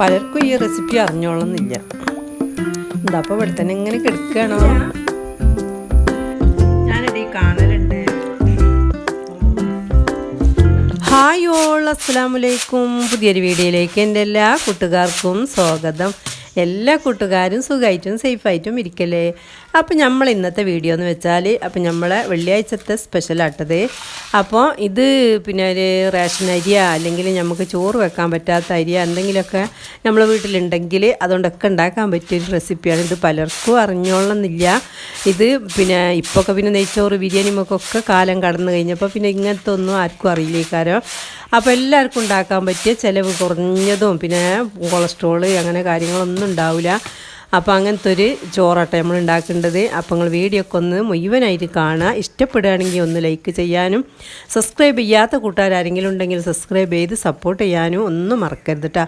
പലർക്കും ഈ റെസിപ്പി അറിഞ്ഞോളന്നില്ല. എന്താ അപ്പോൾ ഇവിടെ തന്നെ ഇങ്ങനെ കിടക്കുകയാണോ കാണലുണ്ട്. ഹായ് ഓൾ അസ്സാം വലൈക്കും പുതിയൊരു വീഡിയോയിലേക്ക് എന്റെ എല്ലാ കൂട്ടുകാർക്കും സ്വാഗതം. എല്ലാ കൂട്ടുകാരും സുഖമായിട്ടും സേഫായിട്ടും ഇരിക്കല്ലേ? അപ്പോൾ നമ്മൾ ഇന്നത്തെ വീഡിയോ എന്ന് വെച്ചാൽ അപ്പോൾ നമ്മളെ വെള്ളിയാഴ്ചത്തെ സ്പെഷ്യൽ ആട്ടത്. അപ്പോൾ ഇത് പിന്നെ ഒരു റേഷൻ അരിയ അല്ലെങ്കിൽ നമുക്ക് ചോറ് വെക്കാൻ പറ്റാത്ത അരിയ എന്തെങ്കിലുമൊക്കെ നമ്മൾ വീട്ടിലുണ്ടെങ്കിൽ അതുകൊണ്ടൊക്കെ ഉണ്ടാക്കാൻ പറ്റിയൊരു റെസിപ്പിയാണ് ഇത് പലർക്കും അറിഞ്ഞോളന്നില്ല ഇത് പിന്നെ ഇപ്പൊക്കെ പിന്നെ നെയ്ച്ചോറ് ബിരിയാണി ഒക്കെ കാലം കടന്നു കഴിഞ്ഞപ്പോൾ പിന്നെ ഇങ്ങനത്തെ ഒന്നും ആർക്കും അറിയില്ലേക്കാരോ അപ്പോൾ എല്ലാവർക്കും ഉണ്ടാക്കാൻ പറ്റിയ ചിലവ് കുറഞ്ഞതും പിന്നെ കൊളസ്ട്രോൾ അങ്ങനെ കാര്യങ്ങളൊന്നും ഉണ്ടാവില്ല അപ്പോൾ അങ്ങനത്തെ ഒരു ചോറാട്ടെ നമ്മൾ ഉണ്ടാക്കേണ്ടത്. അപ്പോൾ നിങ്ങൾ വീഡിയോ ഒക്കെ ഒന്ന് മുഴുവനായിട്ട് കാണുക. ഇഷ്ടപ്പെടുകയാണെങ്കിൽ ഒന്ന് ലൈക്ക് ചെയ്യാനും സബ്സ്ക്രൈബ് ചെയ്യാത്ത കൂട്ടുകാരെങ്കിലും ഉണ്ടെങ്കിൽ സബ്സ്ക്രൈബ് ചെയ്ത് സപ്പോർട്ട് ചെയ്യാനും ഒന്നും മറക്കരുത് കേട്ടോ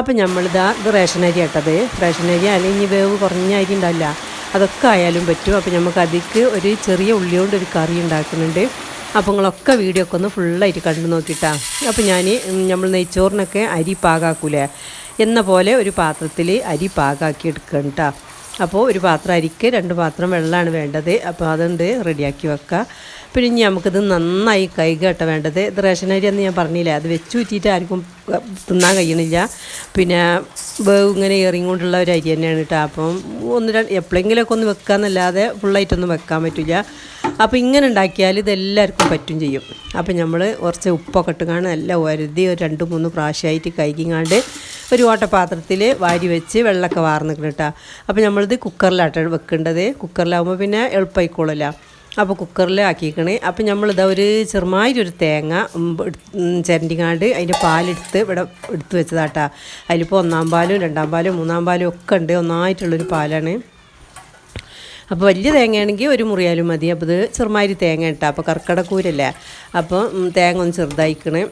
അപ്പോൾ നമ്മളിതാ ഇത് റേഷൻ അരി ആട്ടത് റേഷൻ അരി അല്ലെങ്കിൽ വേവ് കുറഞ്ഞ അരി ഉണ്ടാവില്ല. അതൊക്കെ ആയാലും പറ്റും. അപ്പോൾ നമുക്ക് അതിക്ക് ഒരു ചെറിയ ഉള്ളിയോണ്ട് ഒരു കറി ഉണ്ടാക്കുന്നുണ്ട്. അപ്പോൾ നിങ്ങളൊക്കെ വീഡിയോ ഒക്കെ ഒന്ന് ഫുള്ളായിട്ട് കണ്ടു നോക്കിയിട്ടാ അപ്പോൾ ഞാൻ നമ്മൾ നെയ്ച്ചോറിനൊക്കെ അരി പാകാക്കൂലേ? എന്ന പോലെ ഒരു പാത്രത്തിൽ അരി പാകാക്കി എടുക്കണം കേട്ടോ അപ്പോൾ ഒരു പാത്രം അരിക്ക് രണ്ട് പാത്രം വെള്ളമാണ് വേണ്ടത്. അപ്പോൾ അതുണ്ട് റെഡിയാക്കി വെക്കുക പിന്നെ ഇനി നമുക്കിത് നന്നായി കൈകട്ട വേണ്ടത്. ഇത് റേഷൻ അരി എന്ന് ഞാൻ പറഞ്ഞില്ല? അത് വെച്ച് ഊറ്റിയിട്ട് ആർക്കും തിന്നാൻ കഴിയണില്ല. പിന്നെ വേവ് ഇങ്ങനെ എറിങ്ങോണ്ടുള്ള ഒരു അരി തന്നെയാണ് കേട്ടോ. അപ്പം ഒന്ന് രണ്ട് എപ്പോഴെങ്കിലുമൊക്കെ ഒന്ന് വെക്കാമെന്നല്ലാതെ ഫുള്ളായിട്ടൊന്നും വെക്കാൻ പറ്റില്ല അപ്പോൾ ഇങ്ങനെ ഉണ്ടാക്കിയാൽ ഇതെല്ലാവർക്കും പറ്റും ചെയ്യും. അപ്പോൾ നമ്മൾ കുറച്ച് ഉപ്പൊക്കെ ഇട്ടുകാണ് നല്ല ഒരുതി ഒരു രണ്ട് മൂന്ന് പ്രാവശ്യമായിട്ട് കൈകിങ്ങാണ്ട് ഒരു ഓട്ടപാത്രത്തിൽ വാരി വെച്ച് വെള്ളമൊക്കെ വാർന്നിക്കണം കേട്ടോ. അപ്പോൾ നമ്മളിത് കുക്കറിലാട്ടാണ് വെക്കേണ്ടത്. കുക്കറിലാകുമ്പോൾ പിന്നെ എളുപ്പമായിക്കോളില്ല അപ്പോൾ കുക്കറിൽ ആക്കിക്കണേ. അപ്പോൾ നമ്മളിതാ ഒരു ചെറുമായിട്ടൊരു തേങ്ങ ചിരണ്ടിങ്ങാണ്ട് അതിന്റെ പാലെടുത്ത് ഇവിടെ എടുത്ത് വെച്ചതാട്ടാ. അതിലിപ്പോൾ ഒന്നാം പാലും രണ്ടാം പാലും മൂന്നാം പാലും ഒക്കെ ഉണ്ട്. ഒന്നായിട്ടുള്ളൊരു പാലാണ്. അപ്പോൾ വലിയ തേങ്ങയാണെങ്കിൽ ഒരു മുറിയാലും മതി. അപ്പോൾ ഇത് ചെറുമാതിരി തേങ്ങ ഇട്ടാൽ അപ്പോൾ കർക്കിടക്കൂരല്ലേ അപ്പോൾ തേങ്ങ ഒന്ന് ചെറുതായിക്കണേ.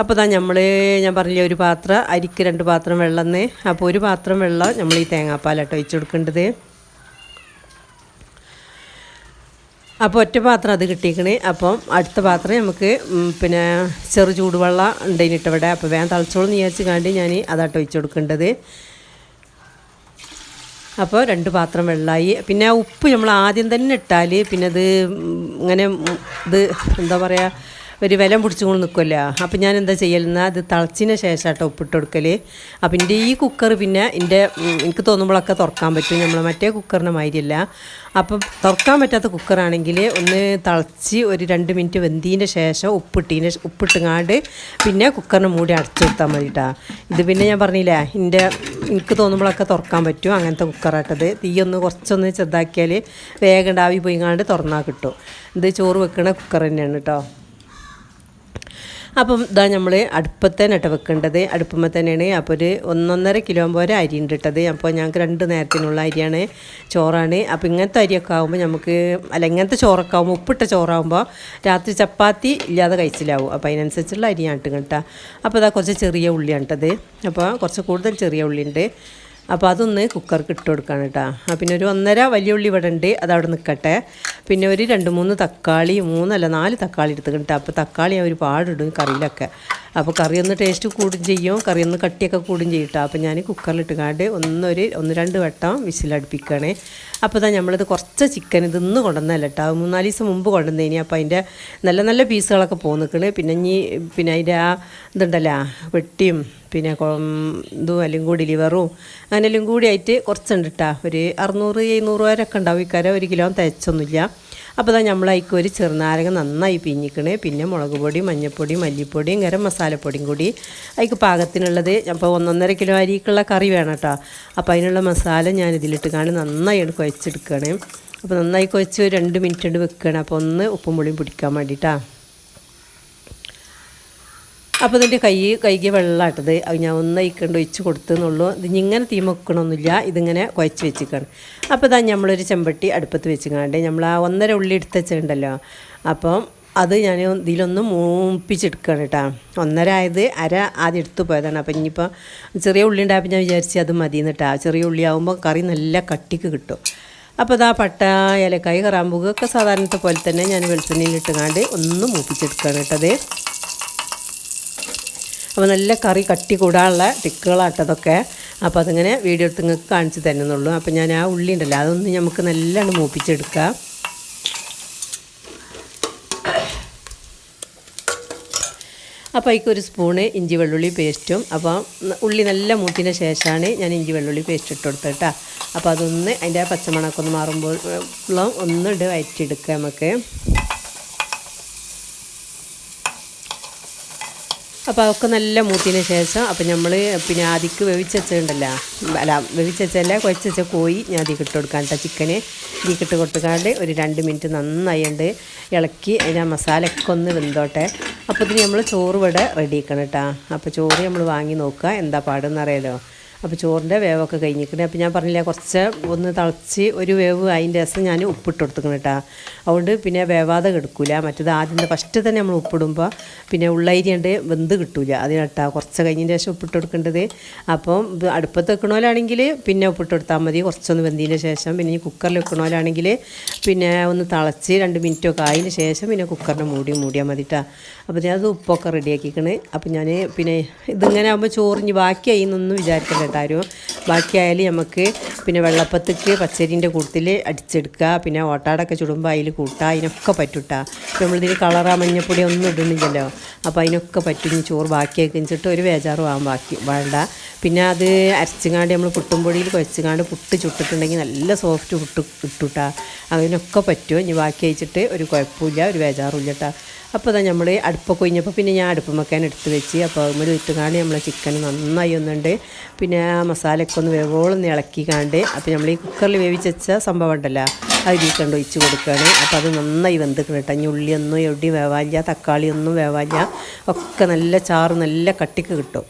അപ്പോൾ ഇതാ നമ്മൾ ഞാൻ പറഞ്ഞ ഒരു പാത്രം അരിക്ക് രണ്ട് പാത്രം വെള്ളം അപ്പോൾ ഒരു പാത്രം വെള്ളം നമ്മൾ ഈ തേങ്ങാപ്പാലാട്ടോ ഒഴിച്ചു കൊടുക്കേണ്ടത് അപ്പോൾ ഒറ്റ പാത്രം അത് കിട്ടിയിക്കണേ. അപ്പം അടുത്ത പാത്രം നമുക്ക് പിന്നെ ചെറു ചൂടുവെള്ളം ഉണ്ടായിട്ട് ഇവിടെ. അപ്പോൾ വേഗം തളിച്ചോളം വിചാരിച്ച് കാണ്ടി ഞാൻ അതാട്ടോ ഒഴിച്ചു കൊടുക്കേണ്ടത് അപ്പോൾ രണ്ട് പാത്രം വെള്ളമായി പിന്നെ ഉപ്പ് നമ്മൾ ആദ്യം തന്നെ ഇട്ടാൽ പിന്നെ അത് ഇങ്ങനെ ഇത് എന്താ പറയുക ഒരു വിലം പിടിച്ചുകൊണ്ട് നിൽക്കുമല്ലോ അപ്പം ഞാൻ എന്താ ചെയ്യലെന്നാൽ അത് തിളച്ചിന് ശേഷം കേട്ടോ ഉപ്പിട്ട് കൊടുക്കൽ അപ്പം എന്റെ ഈ കുക്കർ പിന്നെ എന്റെ എനിക്ക് തോന്നുമ്പോഴൊക്കെ തുറക്കാൻ പറ്റും. നമ്മൾ മറ്റേ കുക്കറിന്റെ മാതിരിയല്ല. അപ്പം തുറക്കാൻ പറ്റാത്ത കുക്കറാണെങ്കിൽ ഒന്ന് തിളച്ച് ഒരു രണ്ട് മിനിറ്റ് വെന്തിന്റെ ശേഷം ഉപ്പിട്ടീന്റെ ഉപ്പിട്ടുങ്ങാണ്ട് പിന്നെ കുക്കറിന് മൂടി അടച്ചു കൊടുത്താൽ മതിട്ടാ ഇത് പിന്നെ ഞാൻ പറഞ്ഞില്ലേ എന്റെ എനിക്ക് തോന്നുമ്പോഴൊക്കെ തുറക്കാൻ പറ്റും അങ്ങനത്തെ കുക്കറാട്ടത് തീയൊന്ന് കുറച്ചൊന്ന് ചെറുതാക്കിയാൽ വേഗം ആവി പോയിങ്ങാണ്ട് തുറന്നാൽ കിട്ടും. ഇത് ചോറ് വെക്കണ കുക്കർ തന്നെയാണ് കേട്ടോ അപ്പം ഇതാ നമ്മൾ അടുപ്പത്തേനെ ഇട്ട് വെക്കേണ്ടത്. അടുപ്പമ്മ തന്നെയാണ്. അപ്പോൾ ഒരു ഒന്നൊന്നര കിലോ പോലെ അരി ഉണ്ട് ഇട്ടത്. അപ്പോൾ ഞങ്ങൾക്ക് രണ്ട് നേരത്തിനുള്ള അരിയാണ് ചോറാണ്. അപ്പോൾ ഇങ്ങനത്തെ അരിയൊക്കെ ആകുമ്പോൾ നമുക്ക് അല്ല ഇങ്ങനത്തെ ചോറൊക്കെ ആകുമ്പോൾ ഉപ്പിട്ട ചോറാകുമ്പോൾ രാത്രി ചപ്പാത്തി ഇല്ലാതെ കഴിച്ചിലാവും. അപ്പോൾ അതിനനുസരിച്ചുള്ള അരിയാണ് കേട്ടോ അപ്പോൾ ഇതാ കുറച്ച് ചെറിയ ഉള്ളിയാണ് ഇട്ടത്. അപ്പോൾ കുറച്ച് കൂടുതൽ ചെറിയ ഉള്ളി ഉണ്ട് അപ്പോൾ അതൊന്ന് കുക്കർക്ക് ഇട്ട് കൊടുക്കുകയാണ് കേട്ടോ പിന്നെ ഒരു ഒന്നര വലിയ ഉള്ളി ഇവിടെ ഉണ്ട് അതവിടെ നിൽക്കട്ടെ പിന്നെ ഒരു രണ്ട് മൂന്ന് തക്കാളി മൂന്നല്ല നാല് തക്കാളി എടുത്ത് കേട്ടോ അപ്പോൾ തക്കാളി ഞാൻ ഒരുപാടിടും കറിയിലൊക്കെ. അപ്പോൾ കറി ഒന്ന് ടേസ്റ്റ് കൂടും ചെയ്യും. കറി ഒന്ന് കട്ടിയൊക്കെ കൂടും ചെയ്യും കേട്ടോ അപ്പോൾ ഞാൻ കുക്കറിലിട്ട് കാണ്ട് ഒന്നൊരു ഒന്ന് രണ്ട് വട്ടം വിസിലടുപ്പിക്കണേ. അപ്പോൾ ഇതാ നമ്മളിത് കുറച്ച് ചിക്കൻ ഇത് ഇന്ന് കൊണ്ടുവന്നല്ല കേട്ടോ മൂന്നാൽ ദിവസം മുമ്പ് കൊണ്ടുവന്നേനി. അപ്പോൾ അതിന്റെ നല്ല നല്ല പീസുകളൊക്കെ പോന്നിക്കണ്. പിന്നെ ഇനി പിന്നെ അതിന്റെ ആ ഇതുണ്ടല്ലോ വെട്ടിയും പിന്നെ ഇതും എല്ലാം കൂടി ലിവറും അങ്ങനെ എല്ലാം കൂടി ആയിട്ട് കുറച്ചുണ്ട് കേട്ടോ ഒരു അറുന്നൂറ് എഴുന്നൂറ് വരെയൊക്കെ ഉണ്ടാവും. ഇക്കാരെ ഒരു കിലോ തയ്ച്ചൊന്നുമില്ല അപ്പോൾ ഇതാ നമ്മളതിക്ക് ഒരു ചെറുനാരങ്ങ നന്നായി പിഞ്ഞിക്കണേ. പിന്നെ മുളക് പൊടി മഞ്ഞൾപ്പൊടി മല്ലിപ്പൊടിയും ഗരം മസാലപ്പൊടിയും കൂടി. അതിക്ക് പാകത്തിനുള്ളത് അപ്പോൾ ഒന്നൊന്നര കിലോ അരിക്കുള്ള കറി വേണം കേട്ടോ അപ്പോൾ അതിനുള്ള മസാല ഞാൻ ഇതിലിട്ട് കാണി നന്നായി കുഴച്ചെടുക്കുകയാണ് അപ്പോൾ നന്നായി കുഴച്ച് രണ്ട് മിനിറ്റ് കൊണ്ട് വെക്കുകയാണ് അപ്പോൾ ഒന്ന് ഉപ്പും പുളിയും പിടിക്കാൻ വേണ്ടിയിട്ടാണ് അപ്പോൾ ഇതിന്റെ കൈ കൈക്ക് വെള്ളമായിട്ടത് അത് ഞാൻ ഒന്ന് അയക്കൊണ്ട് ഒഴിച്ച് കൊടുത്തെന്നുള്ളൂ ഇത് ഇങ്ങനെ തീ വെക്കണമൊന്നുമില്ല ഇതിങ്ങനെ കുഴച്ച് വെച്ചിക്കണം. അപ്പോൾ ഇതാ നമ്മളൊരു ചെമ്പട്ടി അടുപ്പത്ത് വെച്ചിക്കാണ്ട് നമ്മൾ ആ ഒന്നര ഉള്ളി എടുത്ത് വെച്ചിട്ടുണ്ടല്ലോ. അപ്പം അത് ഞാൻ ഇതിലൊന്ന് മൂപ്പിച്ചെടുക്കുകയാണ് കേട്ടോ. ഒന്നര ആയത് അര ആദ്യം എടുത്തു പോയതാണ്. അപ്പം ഇനിയിപ്പോൾ ചെറിയ ഉള്ളി ഉണ്ടായപ്പോൾ ഞാൻ വിചാരിച്ച് അത് മതി എന്നിട്ടാ ചെറിയ ഉള്ളി ആകുമ്പോൾ കറി നല്ല കട്ടിക്ക് കിട്ടും. അപ്പോൾ ഇതാ പട്ട ഏലക്കായ് കറാമ്പുകൊക്കെ സാധാരണത്തെ പോലെ തന്നെ ഞാൻ വെളുത്തുണ്ണിയിലിട്ട് കാണ്ട് ഒന്ന് മൂപ്പിച്ചെടുക്കുകയാണ് കേട്ടത് അപ്പോൾ നല്ല കറി കട്ടി കൂടാനുള്ള ടിക്കുകളാട്ടതൊക്കെ അപ്പോൾ അതിങ്ങനെ വീഡിയോ എടുത്ത് നിങ്ങൾക്ക് കാണിച്ച് തരുന്നുള്ളൂ. അപ്പോൾ ഞാൻ ആ ഉള്ളി ഉണ്ടല്ലോ അതൊന്ന് നമുക്ക് നല്ലോണം മൂപ്പിച്ചെടുക്കാം. അപ്പോൾ അതിക്ക് ഒരു സ്പൂണ് ഇഞ്ചി വെള്ളുള്ളി പേസ്റ്റും അപ്പോൾ ഉള്ളി നല്ല മൂത്തിന് ശേഷമാണ് ഞാൻ ഇഞ്ചി വെള്ളുള്ളി പേസ്റ്റ് ഇട്ട് കൊടുത്തത് കേട്ടോ. അപ്പോൾ അതൊന്ന് അതിന്റെ പച്ചമണക്കൊന്ന് മാറുമ്പോൾ ഒന്ന് ഒന്നിട്ട് വയറ്റിയെടുക്കുക നമുക്ക്. അപ്പോൾ അതൊക്കെ നല്ല മൂത്തിന് ശേഷം അപ്പോൾ നമ്മൾ പിന്നെ ആദിക്ക് വേവിച്ചുണ്ടല്ല അല്ല വേവിച്ചല്ല കുഴച്ച കോഴി ഞാൻ അതിൽ ഇട്ട് കൊടുക്കാൻ കേട്ടോ. ചിക്കന് ഇട്ട് കൊടുക്കാണ്ട് ഒരു രണ്ട് മിനിറ്റ് നന്നായി ഉണ്ട് ഇളക്കി അതിന്റെ മസാലയൊക്കെ ഒന്ന് വെന്തോട്ടെ. അപ്പോൾ ഇതിന് നമ്മൾ ചോറ് ഇവിടെ റെഡി ആക്കണം കേട്ടോ. അപ്പോൾ ചോറ് നമ്മൾ വാങ്ങി നോക്കുക. എന്താ പാടെന്ന് അറിയാലോ? അപ്പോൾ ചോറിന്റെ വേവൊക്കെ കഴിഞ്ഞിരിക്കണേ. അപ്പോൾ ഞാൻ പറഞ്ഞില്ല കുറച്ച് ഒന്ന് തിളച്ച് ഒരു വേവ് അതിന്റെ രസം ഞാൻ ഉപ്പിട്ട് കൊടുത്തിക്കണം കേട്ടോ അതുകൊണ്ട് പിന്നെ വേവാതെ കിടക്കില്ല മറ്റേത് ആദ്യം ഫസ്റ്റ് തന്നെ നമ്മൾ ഉപ്പിടുമ്പോൾ പിന്നെ ഉള്ളരിയുണ്ട് വെന്ത് കിട്ടില്ല അതിനട്ടാ കുറച്ച് കഴിഞ്ഞതിന് ശേഷം ഉപ്പിട്ട് കൊടുക്കേണ്ടത്. അപ്പം അടുപ്പത്ത് വെക്കണോലാണെങ്കിൽ പിന്നെ ഉപ്പിട്ട് കൊടുത്താൽ മതി. കുറച്ചൊന്ന് വെന്തതിന് ശേഷം പിന്നെ ഈ കുക്കറിൽ വെക്കണോലാണെങ്കിൽ പിന്നെ ഒന്ന് തിളച്ച് രണ്ട് മിനിറ്റൊക്കെ ആയതിന് ശേഷം പിന്നെ കുക്കറിന് മൂടി മൂടിയാൽ മതി കേട്ടോ അപ്പോൾ ഞാനത് ഉപ്പൊക്കെ റെഡിയാക്കിക്കണ് അപ്പോൾ ഞാൻ പിന്നെ ഇതിങ്ങനെ ആകുമ്പോൾ ചോറിഞ്ഞ് ബാക്കിയായി എന്നൊന്നും വിചാരിക്കണ്ട ആരും ബാക്കിയായാലും നമുക്ക് പിന്നെ വെള്ളപ്പത്തേക്ക് പച്ചരീന്റെ കൂട്ടത്തിൽ അടിച്ചെടുക്കുക. പിന്നെ ഓട്ടാടൊക്കെ ചുടുമ്പോൾ അതിൽ കൂട്ടുക അതിനൊക്കെ പറ്റൂട്ടാ. ഇപ്പോൾ നമ്മളിതിൽ കളറാ മഞ്ഞപ്പൊടി ഒന്നും ഇടുന്നില്ലല്ലോ. അപ്പോൾ അതിനൊക്കെ പറ്റും. ചോറ് ബാക്കിയാക്കി വെച്ചിട്ട് ഒരു ബേജാറും ആവാൻ ബാക്കി. വേണ്ട. പിന്നെ അത് അരച്ചുങ്ങാണ്ട് നമ്മൾ പുട്ടുംപൊടിയിൽ കുഴച്ചുങ്ങാണ്ട് പുട്ട് ചുട്ടിട്ടുണ്ടെങ്കിൽ നല്ല സോഫ്റ്റ് പുട്ട് ഇട്ടുട്ടാ. അതിനൊക്കെ പറ്റും. ഇനി ബാക്കി അയച്ചിട്ട് ഒരു കുഴപ്പമില്ല ഒരു ബേജാറും ഇല്ല കേട്ടോ അപ്പോൾ അതാ നമ്മൾ അടുപ്പൊക്കെ കഴിഞ്ഞപ്പോൾ പിന്നെ ഞാൻ അടുപ്പ് വെക്കാൻ എടുത്ത് വെച്ച് അപ്പോൾ അതിൽ ഇട്ടുകാണ്ട് നമ്മൾ ചിക്കൻ നന്നായി ഒന്നുണ്ട്. പിന്നെ ആ മസാലയൊക്കെ ഒന്ന് വേവോളം ഇളക്കി കാണ്ട് അപ്പോൾ നമ്മൾ ഈ കുക്കറിൽ വേവിച്ച് വെച്ച സംഭവം ഉണ്ടല്ലോ അത് ഇതിൽ കണ്ട് ഒഴിച്ച് കൊടുക്കുകയാണ് അപ്പോൾ അത് നന്നായി വെന്തിക്കണം കേട്ടോ ഇനി ഉള്ളിയൊന്നും എവിടെയും വേവാല്ല തക്കാളിയൊന്നും വേവാല്ല ഒക്കെ നല്ല ചാറ് നല്ല കട്ടിക്ക് കിട്ടും.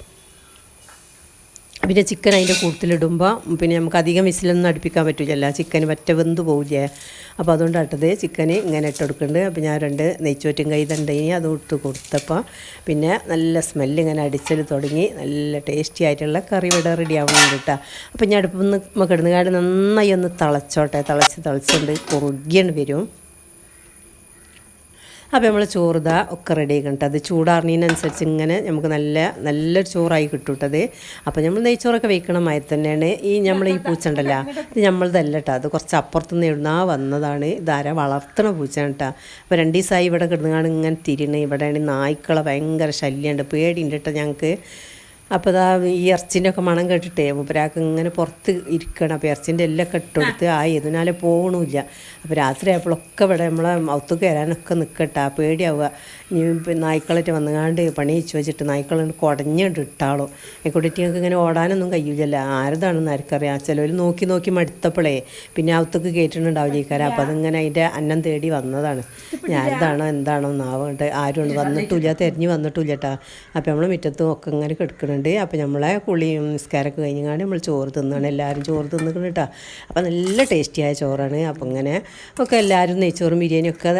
പിന്നെ ചിക്കൻ അതിന്റെ കൂട്ടത്തിലിടുമ്പോൾ പിന്നെ നമുക്ക് അധികം വിസിലൊന്നും അടുപ്പിക്കാൻ പറ്റില്ല ചിക്കൻ പറ്റ വെന്ത് പോവില്ലേ അപ്പോൾ അതുകൊണ്ടാട്ടത് ചിക്കൻ ഇങ്ങനെ ഇട്ടെടുക്കുന്നുണ്ട് അപ്പോൾ ഞാൻ രണ്ട് നെയ്ച്ചോറ്റും കൈതുണ്ടെങ്കിൽ അത് ഇട്ട് കൊടുത്തപ്പോൾ പിന്നെ നല്ല സ്മെല്ല് ഇങ്ങനെ അടിച്ചൽ തുടങ്ങി. നല്ല ടേസ്റ്റി ആയിട്ടുള്ള കറി ഇവിടെ റെഡി ആവുന്നുണ്ട് കേട്ടോ അപ്പോൾ ഞാൻ അടുപ്പിൽ നിന്ന് കിടന്നുകാട് നന്നായി ഒന്ന് തിളച്ചോട്ടെ. തിളച്ച് തിളച്ചുകൊണ്ട് കുറുകിയാണ് വരും. അപ്പോൾ നമ്മൾ ചോറുത ഒക്കെ റെഡി ആക്കണം അത് ചൂടാറിനനുസരിച്ച് ഇങ്ങനെ നമുക്ക് നല്ല നല്ലൊരു ചോറായി കിട്ടൂട്ടത് അപ്പോൾ നമ്മൾ നെയ്ച്ചോറൊക്കെ വെക്കണ മായി തന്നെയാണ് ഈ നമ്മൾ ഈ പൂച്ച ഉണ്ടല്ലോ ഇത് നമ്മളതല്ല കേട്ടോ അത് കുറച്ച് അപ്പുറത്തുനിന്ന് എഴുന്നാ വന്നതാണ്. ഇതാര വളർത്തണ പൂച്ചയാണ് കേട്ടോ അപ്പോൾ രണ്ട് ദിവസമായി ഇവിടെ കിടന്നാണ് ഇങ്ങനെ തിരിയണേ. ഇവിടെയാണ് നായ്ക്കളെ ഭയങ്കര ശല്യമുണ്ട് പേടിയുണ്ട് കേട്ടോ ഞങ്ങൾക്ക് അപ്പോൾ ഇതാ ഈ ഇറച്ചിന്റെ ഒക്കെ മണം കേട്ടിട്ടേ മൂപ്പരാക്ക് ഇങ്ങനെ പുറത്ത് ഇരിക്കണം. അപ്പോൾ ഇറച്ചിന്റെ എല്ലാം കെട്ടെടുത്ത് ആ ഇതിനാലെ പോകണമില്ല അപ്പോൾ രാത്രി ആയപ്പോഴൊക്കെ ഇവിടെ നമ്മളെ മൗത്തേക്ക് വരാനൊക്കെ നിൽക്കട്ടെ പേടിയാവുക. ഇനി നായ്ക്കളായിട്ട് വന്നുകാണ്ട് പണി വെച്ച് വെച്ചിട്ട് നായ്ക്കളുണ്ട് കുടഞ്ഞിട്ട് ഇട്ടാളോ. കുട്ടികൾക്ക് ഇങ്ങനെ ഓടാനൊന്നും കഴിയില്ലല്ലോ ആരതാണെന്ന് ആർക്കറിയാം. ചിലവർ നോക്കി നോക്കി മടുത്തപ്പോഴേ പിന്നെ അവത്തേക്ക് ഈ കാര്യം അപ്പോൾ അതിങ്ങനെ അതിന്റെ അന്നം തേടി വന്നതാണ്. ഞാനതാണോ എന്താണോ എന്നാവട്ടെ ആരും വന്നിട്ടില്ല. തിരഞ്ഞു വന്നിട്ടില്ല കേട്ടോ അപ്പോൾ നമ്മൾ മുറ്റത്തും ഒക്കെ ഇങ്ങനെ കിടക്കുന്നുണ്ട് അപ്പോൾ നമ്മളെ കുളിയും നിസ്കാരമൊക്കെ കഴിഞ്ഞാണ്ട് നമ്മൾ ചോറ് തിന്നാണ്. എല്ലാവരും ചോറ് തിന്നിക്കണം കേട്ടോ അപ്പോൾ നല്ല ടേസ്റ്റിയായ ചോറാണ്. അപ്പോൾ ഇങ്ങനെ ഒക്കെ എല്ലാവരും നെയ്ച്ചോറും ബിരിയാണിയും ഒക്കെ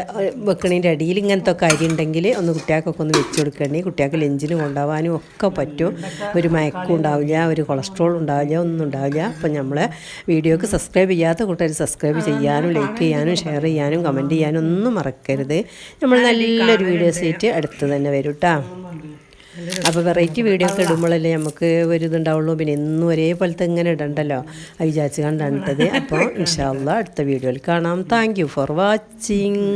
വെക്കണതിന്റെ അടിയിൽ ഇങ്ങനത്തെ ഒക്കെ അരി ഉണ്ടെങ്കിൽ ഒന്ന് കുട്ടികൾക്കൊക്കെ ഒന്ന് വെച്ച് കൊടുക്കണേ. കുട്ടികൾക്ക് ലഞ്ചിന് കൊണ്ടുപോകാനും ഒക്കെ പറ്റും. ഒരു മയക്കും ഉണ്ടാവില്ല ഒരു കൊളസ്ട്രോൾ ഉണ്ടാവില്ല ഒന്നും ഉണ്ടാവില്ല. അപ്പം നമ്മളെ വീഡിയോക്ക് സബ്സ്ക്രൈബ് ചെയ്യാത്ത കൂട്ടുകാർ സബ്സ്ക്രൈബ് ചെയ്യാനും ലൈക്ക് ചെയ്യാനും ഷെയർ ചെയ്യാനും കമന്റ് ചെയ്യാനും ഒന്നും മറക്കരുത്. നമ്മൾ നല്ലൊരു വീഡിയോസ് ആയിട്ട് അടുത്ത് തന്നെ വരും കേട്ടോ അപ്പോൾ വെറൈറ്റി വീഡിയോസ് ഇടുമ്പോഴല്ലേ നമുക്ക് ഒരു ഇതുണ്ടാവുള്ളൂ. പിന്നെ എന്നും ഒരേപോലത്തെ ഇങ്ങനെ ഇടണ്ടല്ലോ. അത് വിചാരിച്ച് കണ്ടാണിട്ടത്. അപ്പോൾ ഇൻഷാല്ല അടുത്ത വീഡിയോയിൽ കാണാം. Thank for watching